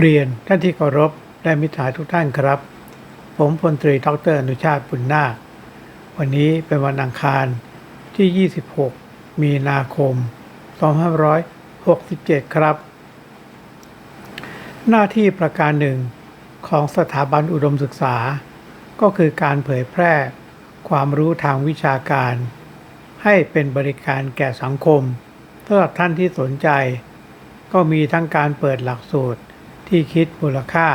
เรียนท่านที่เคารพและมิตรหายทุกท่านครับ ผมพลตรีดรอนุชาติปุณนาควันนี้เป็นวันอังคารที่ 26 มีนาคม 2567 ครับ หน้าที่ประการหนึ่งของสถาบันอุดมศึกษา ก็คือการเผยแพร่ความรู้ทางวิชาการ ให้เป็นบริการแก่สังคมสำหรับท่านที่สนใจ ก็มีทั้งการเปิดหลักสูตร ที่คิดมูลค่า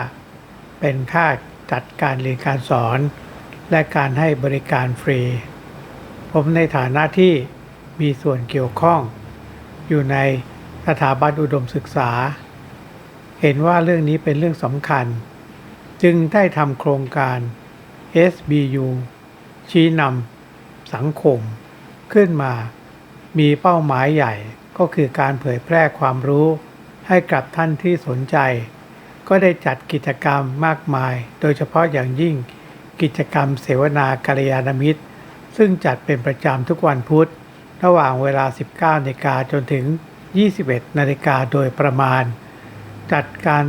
เป็นค่าจัดการเรียนการสอน และการให้บริการฟรี ผมในฐานะที่มีส่วนเกี่ยวข้อง อยู่ในสถาบันอุดมศึกษา เห็นว่าเรื่องนี้เป็นเรื่องสำคัญ จึงได้ทำโครงการ SBU ชี้นำสังคม ขึ้นมา มีเป้าหมายใหญ่ก็คือการเผยแพร่ความรู้ให้กับท่านที่สนใจ ก็ได้จัดกิจกรรมมากมาย โดยเฉพาะอย่างยิ่งกิจกรรมเสวนาการยานมิตร ซึ่งจัดเป็นประจำทุกวันพุธ ระหว่างเวลา 19นาฬิกาจนถึง 21นาฬิกาโดยประมาณ จัดการ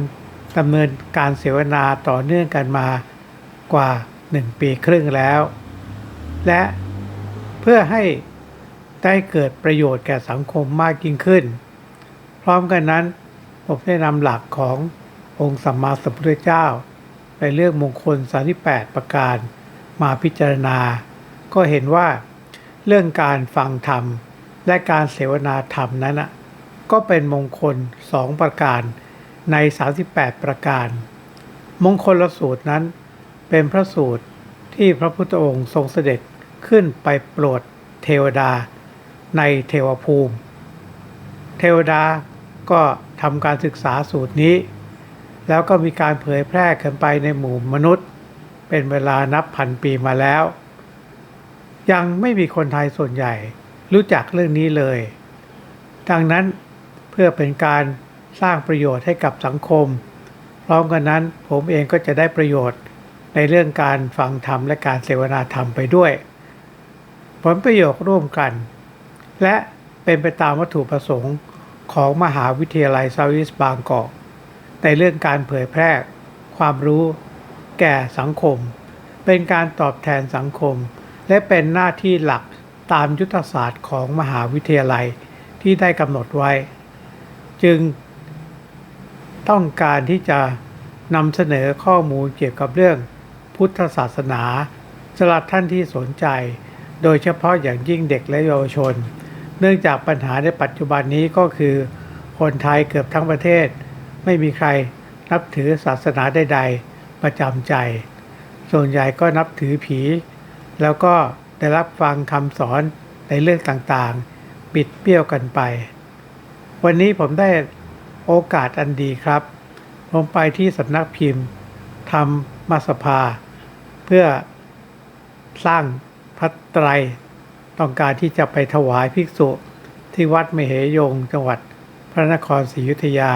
ดำเนินการเสวนาต่อเนื่องกันมากว่า 1 ปีครึ่งแล้ว และเพื่อให้ได้เกิดประโยชน์แก่สังคมมากยิ่งขึ้น พร้อมกันนั้นผมได้นำหลักของ องค์สัมมาสัมพุทธเจ้า ในเรื่องมงคล38ประการมาพิจารณา ก็เห็นว่าเรื่องการฟังธรรม และการเสวนาธรรมนั้นน่ะก็เป็นมงคลสองประการใน 38 ประการ มงคลละสูตรนั้น เป็นพระสูตรที่พระพุทธองค์ทรงเสด็จขึ้นไปโปรดเทวดา ในเทวภูมิ เทวดาก็ทำการศึกษาสูตรนี้ แล้วก็มีการเผยแพร่กันไปในหมู่มนุษย์ เป็นเวลานับพันปีมาแล้ว ยังไม่มีคนไทยส่วนใหญ่ รู้จักเรื่องนี้เลย ดังนั้นเพื่อเป็นการสร้างประโยชน์ให้กับสังคม พร้อมกันนั้นผมเองก็จะได้ประโยชน์ในเรื่องการฟังธรรมและการเสวนาธรรมไปด้วย ผลประโยชน์ร่วมกัน และเป็นไปตามวัตถุประสงค์ของมหาวิทยาลัยซาวิสบางกอก ในเรื่องการเผยแพร่ ความรู้ แก่สังคม เป็นการตอบแทนสังคม และเป็นหน้าที่หลักตามยุทธศาสตร์ของมหาวิทยาลัยที่ได้กำหนดไว้ จึงต้องการที่จะนำเสนอข้อมูลเกี่ยวกับเรื่องพุทธศาสนาสำหรับท่านที่สนใจ โดยเฉพาะอย่างยิ่งเด็กและเยาวชน เนื่องจากปัญหาในปัจจุบันนี้ก็คือ คนไทยเกือบทั้งประเทศ ไม่มีใครนับถือศาสนาใดๆ ประจำใจ ส่วนใหญ่ก็นับถือผี แล้วก็ได้รับฟังคำสอนในเรื่องต่างๆปิดเปี้ยวกันไป วันนี้ผมได้โอกาสอันดีครับ ผมไปที่สำนักพิมพ์ธรรมสภา เพื่อสร้างพัตไตร ต้องการที่จะไปถวายภิกษุที่วัดมเหยงจังหวัดพระนครศรีอยุธยา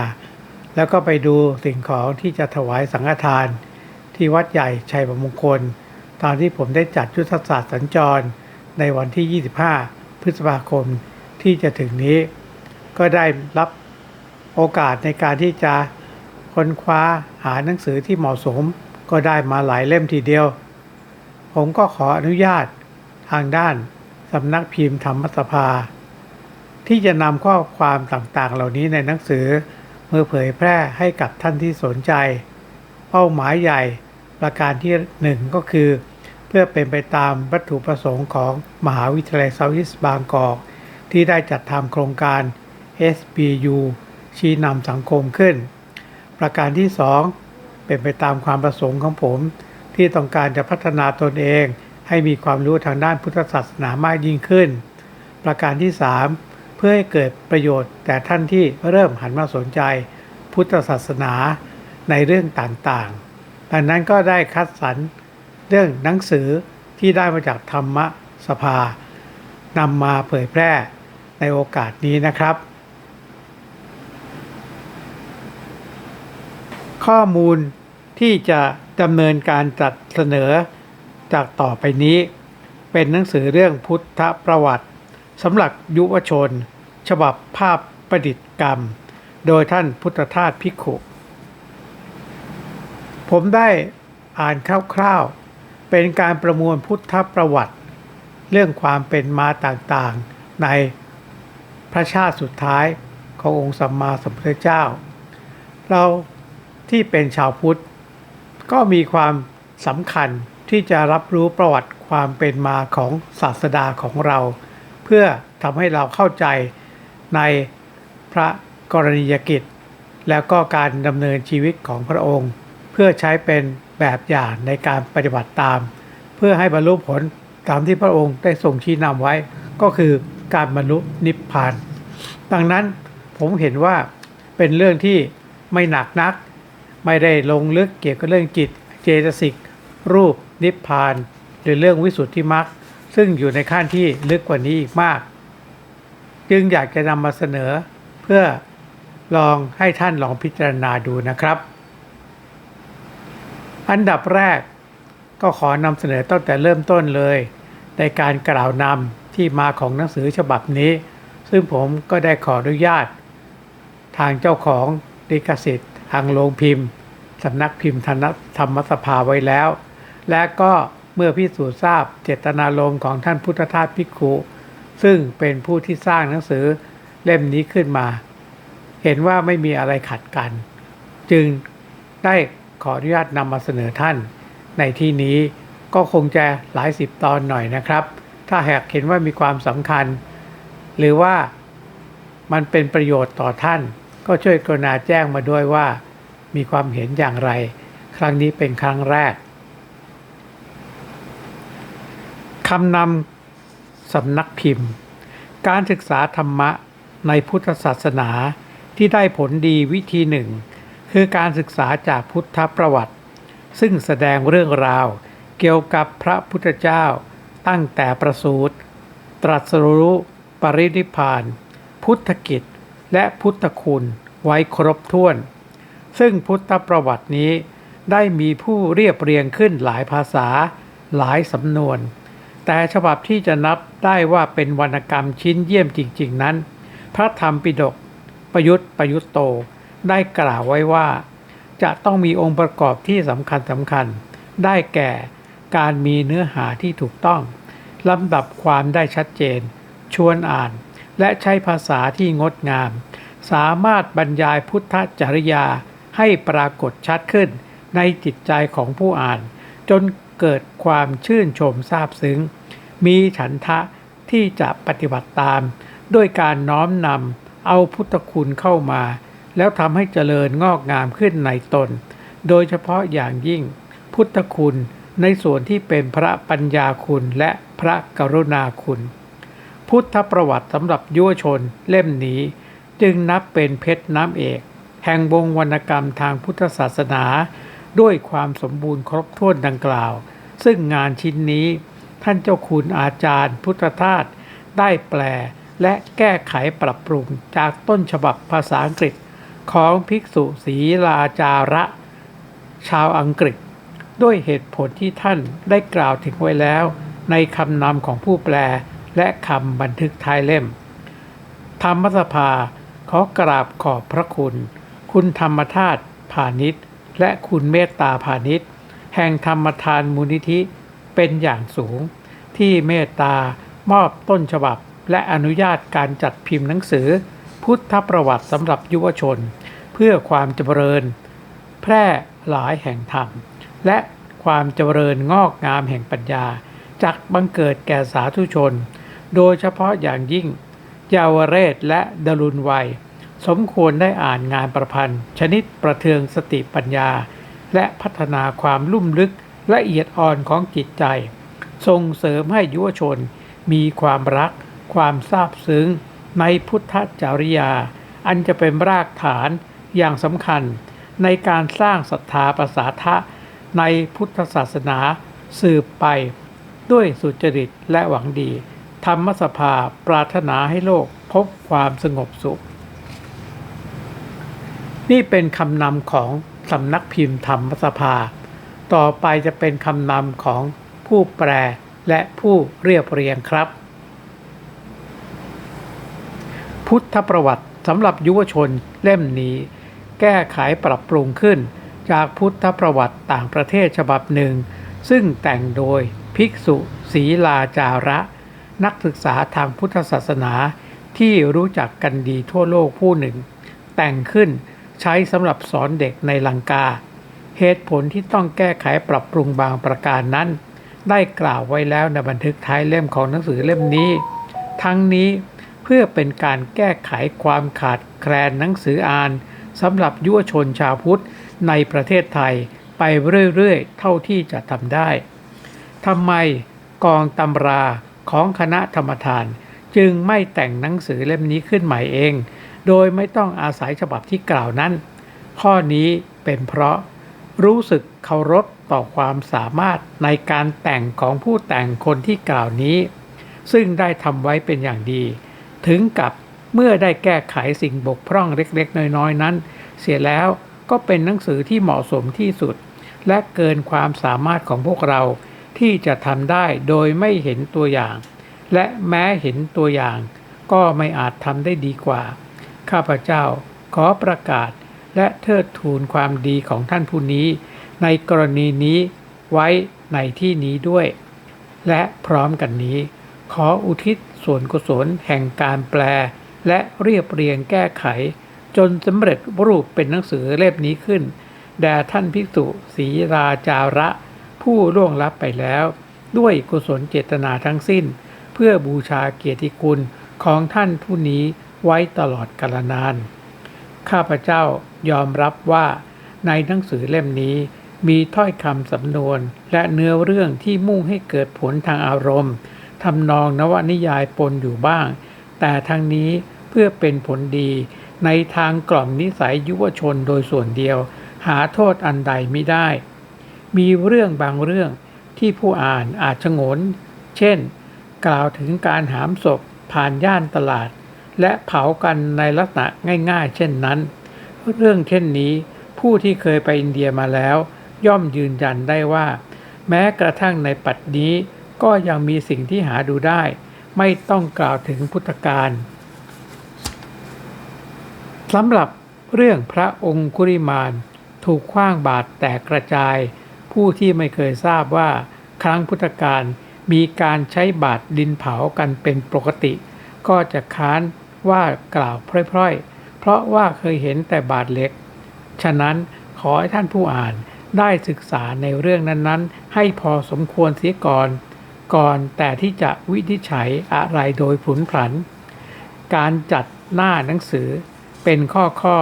แล้วก็ไปดูสิ่งของที่จะถวายสังฆทาน ที่วัดใหญ่ชัยปรมงคล ตอนที่ผมได้จัดยุทธศาสตร์สัญจร ในวันที่ 25 พฤษภาคมที่จะถึงนี้ ก็ได้รับโอกาสในการที่จะค้นคว้าหาหนังสือที่เหมาะสม ก็ได้มาหลายเล่มทีเดียว ผมก็ขออนุญาตทางด้านสำนักพิมพ์ธรรมสภา ที่จะนำข้อความต่างๆ เหล่านี้ในหนังสือ เมื่อเผยแพร่ให้กับท่านที่สนใจ เป้าหมายใหญ่ประการที่หนึ่งก็คือ เพื่อเป็นไปตามวัตถุประสงค์ของมหาวิทยาลัยเซาท์อีสบางกอก ที่ได้จัดทำโครงการ SBU ชี้นำสังคมขึ้น ประการที่ 2 เป็นไปตามความประสงค์ของผม ที่ต้องการจะพัฒนาตนเอง ให้มีความรู้ทางด้านพุทธศาสนามากยิ่งขึ้น ประการที่3เพื่อให้เกิดประโยชน์แต่ท่านที่เริ่มหันมาสนใจพุทธศาสนาในเรื่องต่างๆดังนั้นก็ได้คัดสรรเรื่องหนังสือที่ได้มาจากธรรมสภานำมาเผยแพร่ในโอกาสนี้นะครับ ข้อมูลที่จะดำเนินการจัดเสนอจากต่อไปนี้ เป็นหนังสือเรื่องพุทธประวัติ สำหรับยุวชน ฉบับภาพประดิษฐ์กรรม โดยท่านพุทธทาสพิกขุผมได้อ่านคร่าวๆ เป็นการประมวลพุทธประวัติ เรื่องความเป็นมาต่างๆ ในพระชาติสุดท้ายขององค์สัมมาสัมพุทธเจ้า เราที่เป็นชาวพุทธ ก็มีความสำคัญที่จะรับรู้ประวัติความเป็นมาของศาสดาของเรา พื่อทำให้เราเข้าใจในพระกรณียกิจ แล้วก็การดำเนินชีวิตของพระองค์ เพื่อใช้เป็นแบบอย่างในการปฏิบัติตาม เพื่อให้บรรลุผลตามที่พระองค์ได้ทรงชี้นำไว้ ก็คือการบรรลุนิพพาน ดังนั้นผมเห็นว่าเป็นเรื่องที่ไม่หนักนัก ไม่ได้ลงลึกเกี่ยวกับเรื่องจิตเจตสิกรูปนิพพาน หรือเรื่องวิสุทธิมรรค ซึ่งอยู่ในขั้นที่ลึกกว่านี้อีกมาก จึงอยากจะนำมาเสนอเพื่อลองให้ท่านลองพิจารณาดูนะครับ อันดับแรกก็ขอนำเสนอตั้งแต่เริ่มต้นเลย ในการกล่าวนำที่มาของหนังสือฉบับนี้ ซึ่งผมก็ได้ขออนุญาต ทางเจ้าของลิขสิทธิ์ทางโรงพิมพ์สำนักพิมพ์ธนธรรมสภาไว้แล้ว และก็ เมื่อพิสูจน์ทราบเจตนารมณ์ของท่านพุทธทาสภิกุซึ่งเป็นผู้ที่สร้างหนังสือเล่มนี้ขึ้นมา เห็นว่าไม่มีอะไรขัดกัน จึงได้ขออนุญาตนำมาเสนอท่าน ในที่นี้ก็คงจะหลายสิบตอนหน่อยนะครับ ถ้าหากเห็นว่ามีความสำคัญ หรือว่ามันเป็นประโยชน์ต่อท่าน ก็ช่วยกรุณาแจ้งมาด้วยว่า มีความเห็นอย่างไร ครั้งนี้เป็นครั้งแรก คำนำสำนักพิมพ์ การศึกษาธรรมะในพุทธศาสนาที่ได้ผลดีวิธีหนึ่ง คือการศึกษาจากพุทธประวัติ ซึ่งแสดงเรื่องราวเกี่ยวกับพระพุทธเจ้า ตั้งแต่ประสูติตรัสรู้ปรินิพาน พุทธกิจ และพุทธคุณไว้ครบถ้วน ซึ่งพุทธประวัตินี้ได้มีผู้เรียบเรียงขึ้นหลายภาษาหลายสำนวน แต่ฉบับที่จะนับได้ว่าเป็นวรรณกรรมชิ้นเยี่ยมจริง ๆ นั้น พระธรรมปิฎกประยุทธ์ประยุทธ์โต ได้กล่าวไว้ว่า จะต้องมีองค์ประกอบที่สำคัญสำคัญ ได้แก่การมีเนื้อหาที่ถูกต้องลำดับความได้ชัดเจน ชวนอ่าน และใช้ภาษาที่งดงาม สามารถบรรยายพุทธจริยาให้ปรากฏชัดขึ้น ในจิตใจของผู้อ่าน จนเกิดความชื่นชมซาบซึ้ง มีฉันทะที่จะปฏิบัติตาม ด้วยการน้อมนำเอาพุทธคุณเข้ามา แล้วทำให้เจริญงอกงามขึ้นในตน โดยเฉพาะอย่างยิ่ง พุทธคุณในส่วนที่เป็นพระปัญญาคุณและพระกรุณาคุณ พุทธประวัติสำหรับยุวชนเล่มนี้ จึงนับเป็นเพชรน้ำเอก แห่งวงวรรณกรรมทางพุทธศาสนา ด้วยความสมบูรณ์ครบถ้วนดังกล่าว ซึ่งงานชิ้นนี้ ท่านเจ้าคุณอาจารย์พุทธทาสได้แปลและแก้ไขปรับปรุงจากต้นฉบับภาษาอังกฤษของภิกษุศรีลาจาระ ชาวอังกฤษ ด้วยเหตุผลที่ท่านได้กล่าวถึงไว้แล้ว ในคำนำของผู้แปลและคำบันทึกท้ายเล่ม ธรรมสภาขอกราบขอบพระคุณ คุณธรรมธาตุพาณิชย์ และคุณเมตตาพาณิชย์ แห่งธรรมทานมูลนิธิ เป็นอย่างสูง ที่เมตตามอบต้นฉบับและอนุญาตการจัดพิมพ์หนังสือ พุทธประวัติสำหรับยุวชน เพื่อความเจริญ แพร่หลายแห่งธรรม และความเจริญงอกงามแห่งปัญญาจากบังเกิดแก่สาธุชน โดยเฉพาะอย่างยิ่ง เยาวเรศและดรุณวัย สมควรได้อ่านงานประพันธ์ ชนิดประเทืองสติปัญญา และพัฒนาความลุ่มลึก ละเอียดอ่อนของจิตใจ ส่งเสริมให้ยุวชน มีความรัก ความซาบซึ้ง ในพุทธจริยา อันจะเป็นรากฐานอย่างสำคัญ ในการสร้างศรัทธาประสาทะในพุทธศาสนาสืบไป ด้วยสุจริตและหวังดี ธรรมสภาปรารถนาให้โลกพบความสงบสุข นี่เป็นคำนำของสำนักพิมพ์ธรรมสภา ต่อไปจะเป็นคำนำของผู้แปลและผู้เรียบเรียงครับ พุทธประวัติสำหรับยุวชนเล่มนี้ แก้ไขปรับปรุงขึ้น จากพุทธประวัติต่างประเทศฉบับหนึ่ง ซึ่งแต่งโดยภิกษุศรีลาจาระ นักศึกษาทางพุทธศาสนาที่รู้จักกันดีทั่วโลกผู้หนึ่ง แต่งขึ้นใช้สำหรับสอนเด็กในลังกา เหตุผลที่ต้องแก้ไขปรับปรุงบางประการนั้น ได้กล่าวไว้แล้วในบันทึกท้ายเล่มของหนังสือเล่มนี้ ทั้งนี้เพื่อเป็นการแก้ไขความขาดแคลนหนังสืออ่านสำหรับยุวชนชาวพุทธในประเทศไทยไปเรื่อยๆ เท่าที่จะทำได้ทำไมกองตำราของคณะธรรมทาน จึงไม่แต่งหนังสือเล่มนี้ขึ้นใหม่เอง โดยไม่ต้องอาศัยฉบับที่กล่าวนั้น ข้อนี้เป็นเพราะ รู้สึกเคารพต่อความสามารถในการแต่งของผู้แต่งคนที่กล่าวนี้ ซึ่งได้ทำไว้เป็นอย่างดี ถึงกับเมื่อได้แก้ไขสิ่งบกพร่องเล็กๆ น้อยๆ นั้น เสียแล้วก็เป็นหนังสือที่เหมาะสมที่สุด และเกินความสามารถของพวกเราที่จะทำได้โดยไม่เห็นตัวอย่าง และแม้เห็นตัวอย่าง ก็ไม่อาจทำได้ดีกว่า ข้าพเจ้าขอประกาศ และเทิดทูนความดีของท่านผู้นี้ ในกรณีนี้ไว้ในที่นี้ด้วย และพร้อมกันนี้ ขออุทิศส่วนกุศลแห่งการแปล และเรียบเรียงแก้ไข จนสำเร็จรูปเป็นหนังสือเล่มนี้ขึ้น แด่ท่านภิกษุศรีราจาระ ผู้ล่วงลับไปแล้ว ด้วยกุศลเจตนาทั้งสิ้น เพื่อบูชาเกียรติคุณของท่านผู้นี้ไว้ตลอดกาลนาน ข้าพเจ้ายอมรับว่าในหนังสือเล่มนี้มีถ้อยคำสำนวนและเนื้อเรื่องที่มุ่งให้เกิดผลทางอารมณ์ทำนองนวนิยายปนอยู่บ้าง แต่ทางนี้เพื่อเป็นผลดี ในทางกล่อมนิสัยยุวชนโดยส่วนเดียว หาโทษอันใดไม่ได้ มีเรื่องบางเรื่องที่ผู้อ่านอาจชงน เช่น กล่าวถึงการหามศพผ่านย่านตลาด และเผากันในลักษณะง่าย ๆ เช่นนั้น เรื่องเช่นนี้ผู้ที่เคยไปอินเดียมาแล้ว ย่อมยืนยันได้ว่า แม้กระทั่งในปัจจุนี้ก็ยังมีสิ่งที่หาดูได้ ไม่ต้องกล่าวถึงพุทธการสำหรับเรื่องพระองค์คุริมานถูกคว้างบาตรแตกกระจาย ผู้ที่ไม่เคยทราบว่าครั้งพุทธกาลมีการใช้บาตรดินเผากันเป็นปกติ ก็จะค้าน ว่ากล่าวพร่อยๆ เพราะว่าเคยเห็นแต่บาตรเล็ก ฉะนั้นขอให้ท่านผู้อ่านได้ศึกษาในเรื่องนั้นๆ ให้พอสมควรเสียก่อน ก่อนแต่ที่จะวินิจฉัยอะไรโดยผุนผัน การจัดหน้าหนังสือเป็นข้อข้อ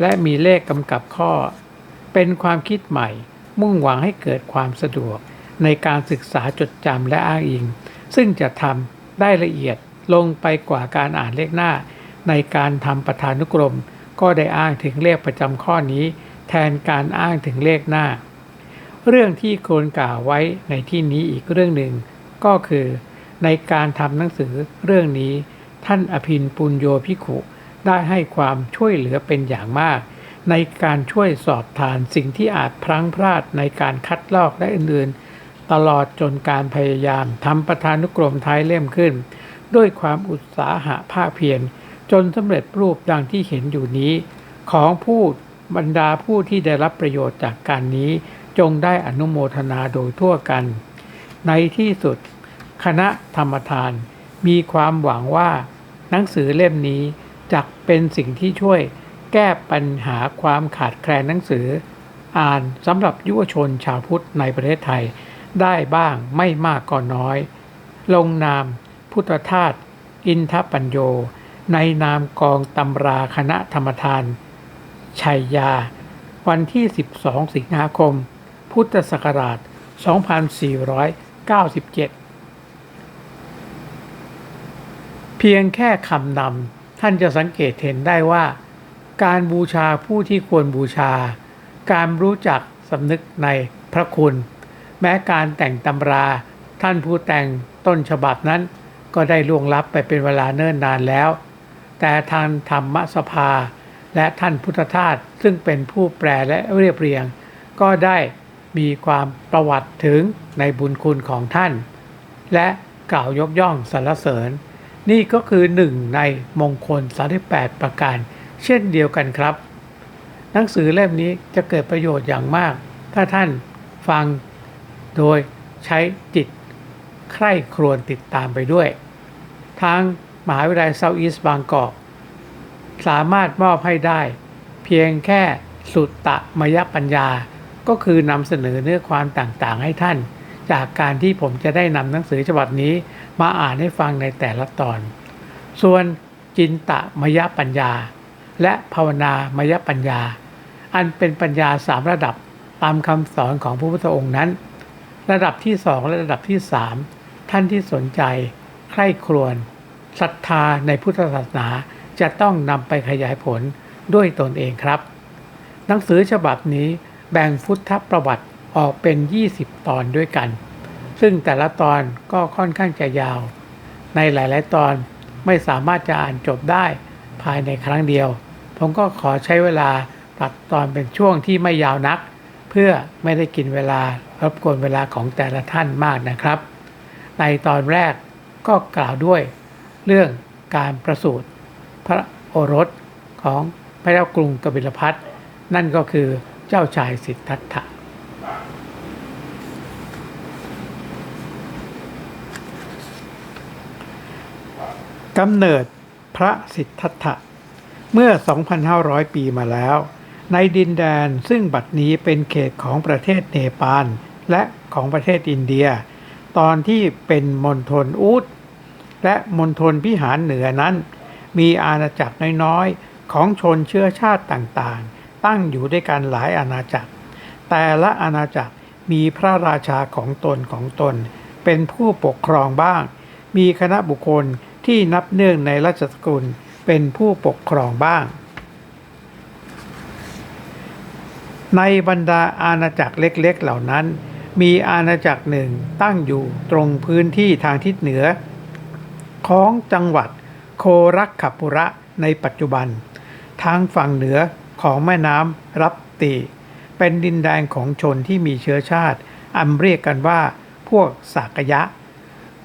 และมีเลขกำกับข้อ เป็นความคิดใหม่ มุ่งหวังให้เกิดความสะดวก ในการศึกษาจดจำและอ้างอิง ซึ่งจะทำได้ละเอียด ลงไปกว่าการอ่านเลขหน้า ในการทำประธานุกรม ก็ได้อ้างถึงเลขประจำข้อนี้ แทนการอ้างถึงเลขหน้า เรื่องที่โคนกล่าวไว้ในที่นี้อีกเรื่องหนึ่ง ก็คือ ในการทำหนังสือเรื่องนี้ ท่านอภินปุญโยพิขุได้ให้ความช่วยเหลือเป็นอย่างมาก ในการช่วยสอบทานสิ่งที่อาจพลั้งพลาดในการคัดลอกและอื่นๆ ตลอดจนการพยายามทำประธานุกรมท้ายเล่มขึ้น ด้วยความอุตสาหะภาคเพียรจนสำเร็จรูปดังที่เห็นอยู่นี้ ของผู้บรรดาผู้ที่ได้รับประโยชน์จากการนี้จงได้อนุโมทนาโดยทั่วกัน ในที่สุด คณะธรรมทาน มีความหวังว่า หนังสือเล่มนี้จะเป็นสิ่งที่ช่วยแก้ปัญหาความขาดแคลนหนังสือ อ่านสำหรับยุวชนชาวพุทธในประเทศไทย ได้บ้างไม่มากก็น้อย ลงนาม พุทธทาสอินทปัญโย ในนามกองตำราคณะธรรมทาน ชัยยา วันที่ 12 สิงหาคม พุทธศักราช 2497 เพียงแค่คำนำท่านจะสังเกตเห็นได้ว่า การบูชาผู้ที่ควรบูชา การรู้จักสำนึกในพระคุณ แม้การแต่งตำราท่านผู้แต่งต้นฉบับนั้น ก็ได้ล่วงลับไปเป็นเวลาเนิ่นนานแล้ว แต่ทางธรรมสภา และท่านพุทธทาสซึ่งเป็นผู้แปลและเรียบเรียง ก็ได้มีความประวัติถึงในบุญคุณของท่าน และกล่าวยกย่องสรรเสริญ นี่ก็คือหนึ่งในมงคล 38 ประการ เช่นเดียวกันครับ หนังสือเล่มนี้จะเกิดประโยชน์อย่างมาก ถ้าท่านฟังโดยใช้จิต ใคร่ครวญติดตามไปด้วย ทางมหาวิทยาลัยเซาท์อีสต์บางกอก สามารถมอบให้ได้ เพียงแค่สุตตะมยปัญญา ก็คือนำเสนอเนื้อความต่างๆ ให้ท่าน จากการที่ผมจะได้นำหนังสือฉบับนี้มาอ่านให้ฟังในแต่ละตอน ส่วนจินตะมยปัญญา และภาวนามยปัญญา อันเป็นปัญญาสามระดับตามคำสอนของพระพุทธองค์นั้น ระดับที่สองและระดับที่สาม ท่านที่สนใจใคร่ครวญศรัทธาในพุทธศาสนาจะต้องนำไปขยายผลด้วยตนเองครับ หนังสือฉบับนี้แบ่งพุทธประวัติออกเป็น 20 ตอนด้วยกัน ซึ่งแต่ละตอนก็ค่อนข้างจะยาว ในหลาย ๆ ตอนไม่สามารถจะอ่านจบได้ภายในครั้งเดียว ผมก็ขอใช้เวลาตัดตอนเป็นช่วงที่ไม่ยาวนัก เพื่อไม่ได้กินเวลารบกวนเวลาของแต่ละท่านมากนะครับ ในตอนแรกก็กล่าวด้วย เรื่องการประสูติพระโอรสของพระเจ้ากรุงกบิลพัทนั่นก็คือเจ้าชายสิทธัตถะกำเนิดพระสิทธัตถะเมื่อ 2,500 ปีมาแล้ว ในดินแดนซึ่งบัดนี้เป็นเขตของประเทศเนปาลและของประเทศอินเดีย ตอนที่เป็นมณฑลอูดและมณฑลพิหารเหนือนั้น มีอาณาจักรน้อยๆ ของชนเชื้อชาติต่างๆ ตั้งอยู่ด้วยกันหลายอาณาจักร แต่ละอาณาจักรมีพระราชาของตนของตน เป็นผู้ปกครองบ้าง มีคณะบุคคลที่นับเนื่องในราชสกุลเป็นผู้ปกครองบ้าง ในบรรดาอาณาจักรเล็กๆเหล่านั้น มีอาณาจักรหนึ่งตั้งอยู่ตรงพื้นที่ทางทิศเหนือ ของจังหวัดโครักขปุระในปัจจุบัน ทางฝั่งเหนือของแม่น้ำรับตี เป็นดินแดนของชนที่มีเชื้อชาติ อันเรียกกันว่าพวกสากยะ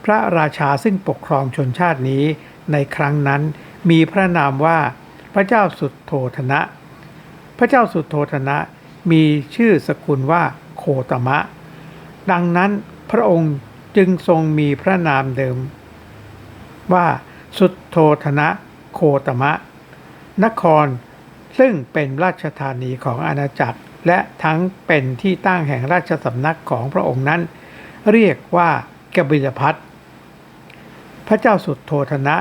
พระราชาซึ่งปกครองชนชาตินี้ในครั้งนั้นมีพระนามว่าพระเจ้าสุดโทธนะ พระเจ้าสุดโทธนะมีชื่อสกุลว่าโคตมะ ดังนั้นพระองค์จึงทรงมีพระนามเดิม ว่าสุดโทธนะโคตมะ นครซึ่งเป็นราชธานีของอาณาจักร และทั้งเป็นที่ตั้งแห่งราชสำนักของพระองค์นั้น เรียกว่ากบิลพัทพระเจ้าสุดโทธนะ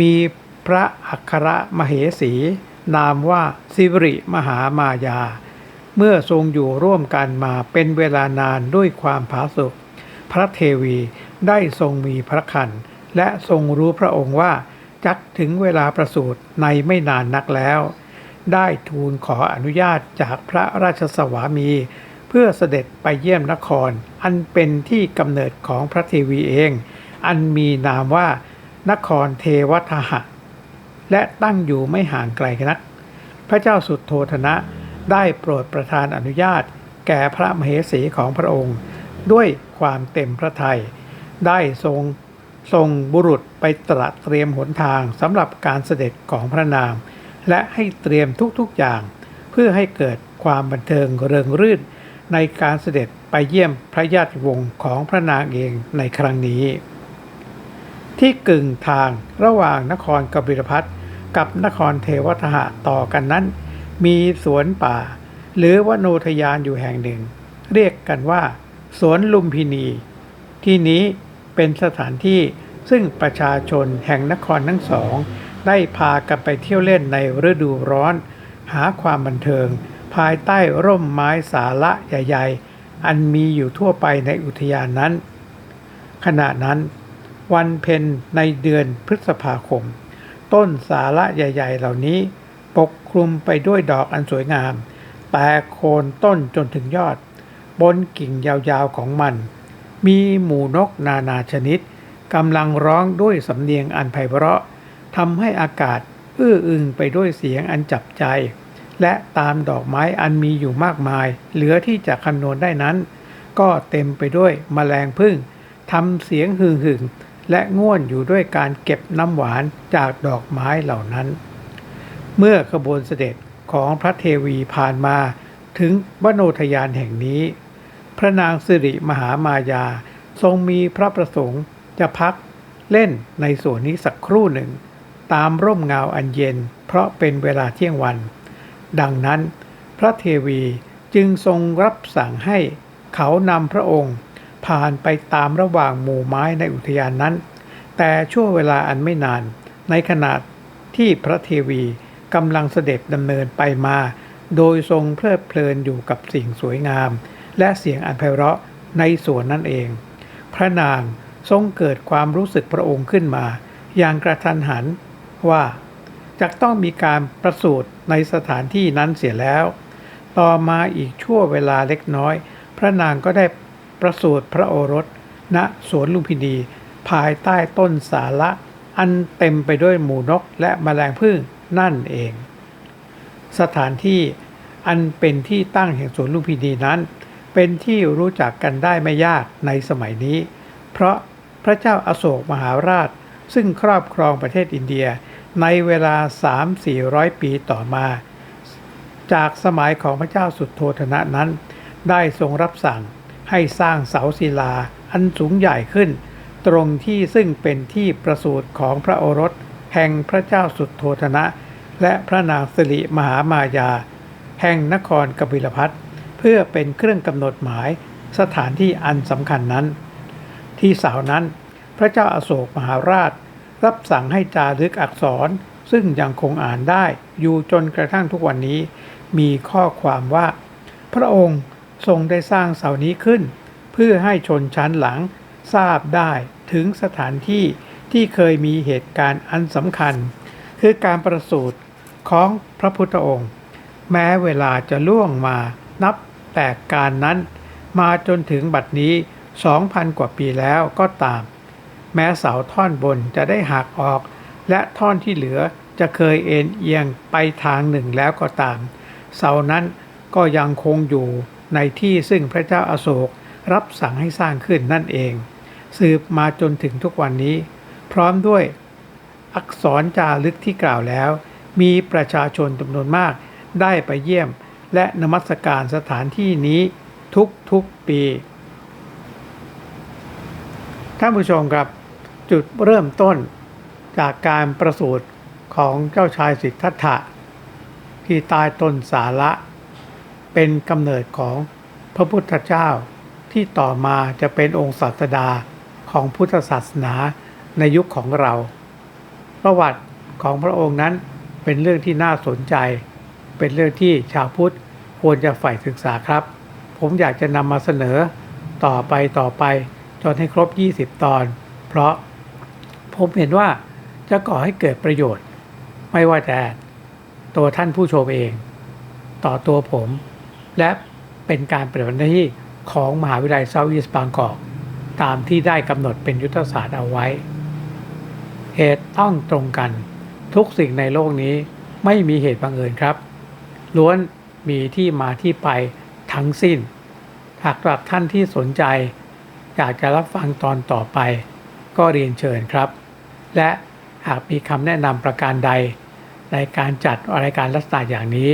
มีพระอัครมเหสี นามว่าสิวริมหามายา เมื่อทรงอยู่ร่วมกันมาเป็นเวลานานด้วยความผาสุกพระเทวีได้ทรงมีพระคันและทรงรู้พระองค์ว่าจักถึงเวลาประสูติในไม่นานนักแล้ว ได้ทูลขออนุญาตจากพระราชสวามี เพื่อเสด็จไปเยี่ยมนคร อันเป็นที่กำเนิดของพระเทวีเอง อันมีนามว่านครเทวทหะ และตั้งอยู่ไม่ห่างไกลนัก พระเจ้าสุดโทธนะ ได้โปรดประทานอนุญาต แก่พระมเหสีของพระองค์ ด้วยความเต็มพระทัยได้ทรงทรงบุรุษไปตระเตรียมหนทางสำหรับการเสด็จของพระนางและให้เตรียมทุกๆอย่าง เพื่อให้เกิดความบันเทิงเริงรื่น ในการเสด็จไปเยี่ยมพระญาติวงศ์ของพระนางเองในครั้งนี้ ที่กึ่งทางระหว่างนครกบิลพัทกับนครเทวทหะต่อกันนั้น มีสวนป่า หรือวโนทยานอยู่แห่งหนึ่ง เรียกกันว่า สวนลุมพินี ที่นี้เป็นสถานที่ซึ่งประชาชนแห่งนครทั้งสอง ได้พากันไปเที่ยวเล่นในฤดูร้อน หาความบันเทิง ภายใต้ร่มไม้สาละใหญ่ๆ อันมีอยู่ทั่วไปในอุทยานนั้น ขณะนั้น วันเพ็ญในเดือนพฤษภาคม ต้นสาละใหญ่ ๆ เหล่านี้ ปกคลุมไปด้วยดอกอันสวยงาม แต่โคนต้นจนถึงยอด บนกิ่งยาวๆของมัน มีหมู่นกนานาชนิดกำลังร้องด้วยสำเนียงอันไพเราะทำให้อากาศอื้ออึงไปด้วยเสียงอันจับใจ และตามดอกไม้อันมีอยู่มากมาย เหลือที่จะคำนวณได้นั้น ก็เต็มไปด้วยแมลงพึ่งทำเสียงหึ่งหึ่งๆและง่วนอยู่ด้วยการเก็บน้ำหวานจากดอกไม้เหล่านั้น เมื่อขบวนเสด็จของพระเทวีผ่านมาถึงวโนทยานแห่งนี้ พระนางสิริมหามายาทรงมีพระประสงค์จะพักเล่นในส่วนนี้สักครู่หนึ่ง ตามร่มเงาอันเย็น เพราะเป็นเวลาเที่ยงวัน ดังนั้น พระเทวีจึงทรงรับสั่งให้เขานำพระองค์ ผ่านไปตามระหว่างหมู่ไม้ในอุทยานนั้น แต่ช่วงเวลาอันไม่นานในขณะที่พระเทวี กำลังเสด็จดำเนินไปมา โดยทรงเพลิดเพลินอยู่กับสิ่งสวยงาม และเสียงอันไพเราะในสวนนั่นเอง พระนางทรงเกิดความรู้สึกพระองค์ขึ้นมา อย่างกระทันหันว่าจะต้องมีการประสูติในสถานที่นั้นเสียแล้ว ต่อมาอีกชั่วเวลาเล็กน้อย พระนางก็ได้ประสูติพระโอรส ณสวนลุมพินีภายใต้ต้นสาละอันเต็มไปด้วยหมูนกและแมลงผึ้ง นั่นเอง สถานที่อันเป็นที่ตั้งแห่งสวนลุมพินีนั้น เป็นที่รู้จักกันได้ไม่ยากในสมัยนี้ เพราะพระเจ้าอาโศกมหาราช ซึ่งครอบครองประเทศอินเดียในเวลา 3-400 ปีต่อมา จากสมัยของพระเจ้าสุดโทธนะนั้น ได้ทรงรับสั่งให้สร้างเสาศิลาอันสูงใหญ่ขึ้น ตรงที่ซึ่งเป็นที่ประสูติของพระโอรส แห่งพระเจ้าสุดโทธนะ และพระนางสิริมหามายา แห่งนครกบิลพัทเพื่อเป็นเครื่องกำหนดหมายสถานที่อันสำคัญนั้น ที่เสานั้นพระเจ้าอาโศกมหาราช รับสั่งให้จารึกอักษรซึ่งยังคงอ่านได้อยู่จนกระทั่งทุกวันนี้ มีข้อความว่า พระองค์ทรงได้สร้างเสานี้ขึ้น เพื่อให้ชนชั้นหลังทราบได้ถึงสถานที่ ที่เคยมีเหตุการณ์อันสำคัญ คือการประสูติของพระพุทธองค์ แม้เวลาจะล่วงมานับแต่การนั้น มาจนถึงบัดนี้ 2,000 กว่าปีแล้วก็ตาม แม้เสาท่อนบนจะได้หักออก และท่อนที่เหลือจะเคยเอ็นเอียงไปทางหนึ่งแล้วก็ตาม เสานั้นก็ยังคงอยู่ในที่ซึ่งพระเจ้าอาโศกรับสั่งให้สร้างขึ้นนั่นเอง สืบมาจนถึงทุกวันนี้ พร้อมด้วยอักษรจารึกที่กล่าวแล้ว มีประชาชนจำนวนมากได้ไปเยี่ยม และนมัสการสถานที่นี้ทุกๆปี ท่านผู้ชมครับ จุดเริ่มต้นจากการประสูติของเจ้าชายสิทธัตถะ ที่ใต้ต้นสาระ เป็นกำเนิดของพระพุทธเจ้าที่ต่อมาจะเป็นองค์ศาสดาของพุทธศาสนา ในยุคของเรา ประวัติของพระองค์นั้นเป็นเรื่องที่น่าสนใจ เป็นเรื่องที่ชาวพุทธควรจะใฝ่ศึกษาครับ ผมอยากจะนำมาเสนอต่อไปต่อไป จนให้ครบ 20 ตอน เพราะผมเห็นว่าจะก่อให้เกิดประโยชน์ ไม่ว่าแต่ตัวท่านผู้ชมเอง ต่อตัวผม และเป็นการปฏิบัติหน้าที่ของมหาวิทยาลัยเซาท์อีสต์บางกอกตามที่ได้กำหนดเป็นยุทธศาสตร์เอาไว้ เหตุต้องตรงกัน ทุกสิ่งในโลกนี้ไม่มีเหตุบังเอิญครับ ล้วนมีที่มาที่ไปทั้งสิ้น หากรับท่านที่สนใจ อยากจะรับฟังตอนต่อไป ก็เรียนเชิญครับ และหากมีคำแนะนำประการใด ในการจัดรายการลักษณะอย่างนี้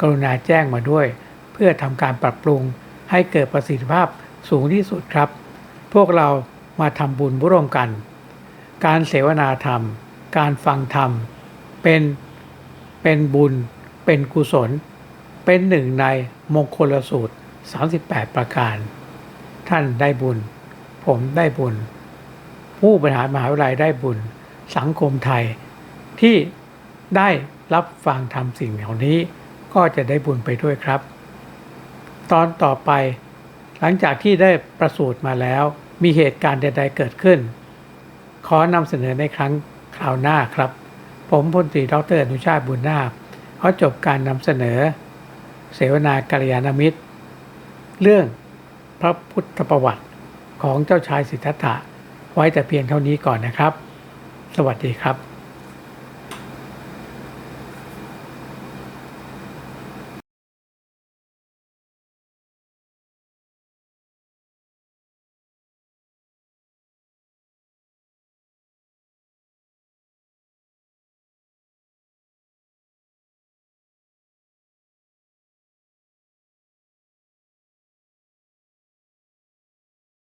กรุณาแจ้งมาด้วย เพื่อทำการปรับปรุงให้เกิดประสิทธิภาพสูงที่สุดครับ พวกเรามาทำบุญร่วมกัน การเสวนาธรรม การฟังธรรม เป็นเป็นบุญ เป็นกุศล เป็นหนึ่งในมงคลสูตร 38 ประการ ท่านได้บุญ ผมได้บุญ ผู้บริหารมหาวิทยาลัยได้บุญ สังคมไทยที่ได้รับฟังทำสิ่งเหล่านี้ ก็จะได้บุญไปด้วยครับ ตอนต่อไปหลังจากที่ได้ประสูติมาแล้วมีเหตุการณ์ใดๆเกิดขึ้น ขอนำเสนอในครั้งคราวหน้าครับ ผมพลตรีดรอนุชาติบุญนาคขอจบการนำเสนอ เสวนากัลยาณมิตร เรื่องพระพุทธประวัติของเจ้าชายสิทธัตถะไว้แต่เพียงเท่านี้ก่อนนะครับ สวัสดีครับ